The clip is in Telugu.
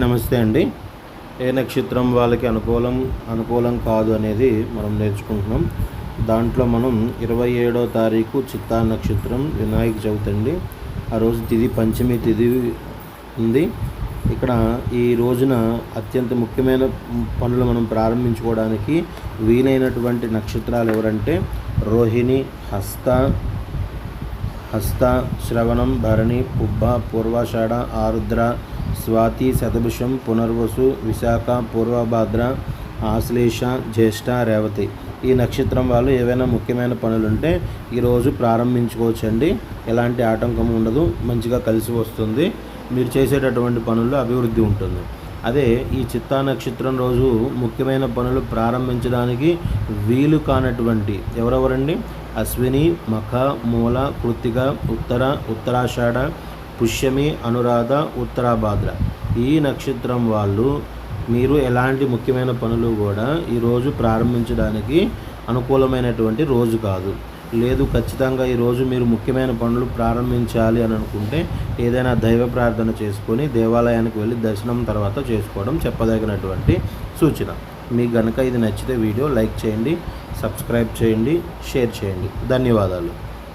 నమస్తే అండి. ఏ నక్షత్రం వాళ్ళకి అనుకూలం అనుకూలం కాదు అనేది మనం నేర్చుకుంటున్నాం. దాంట్లో మనం ఇరవై ఏడో తారీఖు చిత్తా నక్షత్రం వినాయక చవితి అండి. ఆ రోజు తిది పంచమి తిది ఉంది. ఇక్కడ ఈ రోజున అత్యంత ముఖ్యమైన పనులు మనం ప్రారంభించుకోవడానికి వీలైనటువంటి నక్షత్రాలు ఎవరంటే రోహిణి హస్త హస్త శ్రవణం భరణి పుబ్బ పూర్వాషాఢ ఆరుద్ర స్వాతి శతభిషం పునర్వసు విశాఖ పూర్వభాద్ర ఆశ్లేష జ్యేష్ఠ రేవతి. ఈ నక్షత్రం వాళ్ళు ఏవైనా ముఖ్యమైన పనులు ఉంటే ఈరోజు ప్రారంభించుకోవచ్చండి. ఎలాంటి ఆటంకం ఉండదు మంచిగా కలిసి వస్తుంది. మీరు చేసేటటువంటి పనుల్లో అభివృద్ధి ఉంటుంది. అదే ఈ చిత్తా నక్షత్రం రోజు ముఖ్యమైన పనులు ప్రారంభించడానికి వీలు కానటువంటి ఎవరెవరండి? అశ్విని మఖ మూల కృత్తిక ఉత్తర ఉత్తరాషాఢ పుష్యమి అనురాధ ఉత్తరాభాద్ర. ఈ నక్షత్రం వాళ్ళు మీరు ఎలాంటి ముఖ్యమైన పనులు కూడా ఈరోజు ప్రారంభించడానికి అనుకూలమైనటువంటి రోజు కాదు. లేదు ఖచ్చితంగా ఈరోజు మీరు ముఖ్యమైన పనులు ప్రారంభించాలి అని అనుకుంటే ఏదైనా దైవ ప్రార్థన చేసుకొని దేవాలయానికి వెళ్ళి దర్శనం తర్వాత చేసుకోవడం చెప్పదగినటువంటి సూచన. మీకు గనక ఇది నచ్చితే వీడియో లైక్ చేయండి సబ్స్క్రైబ్ చేయండి షేర్ చేయండి. ధన్యవాదాలు.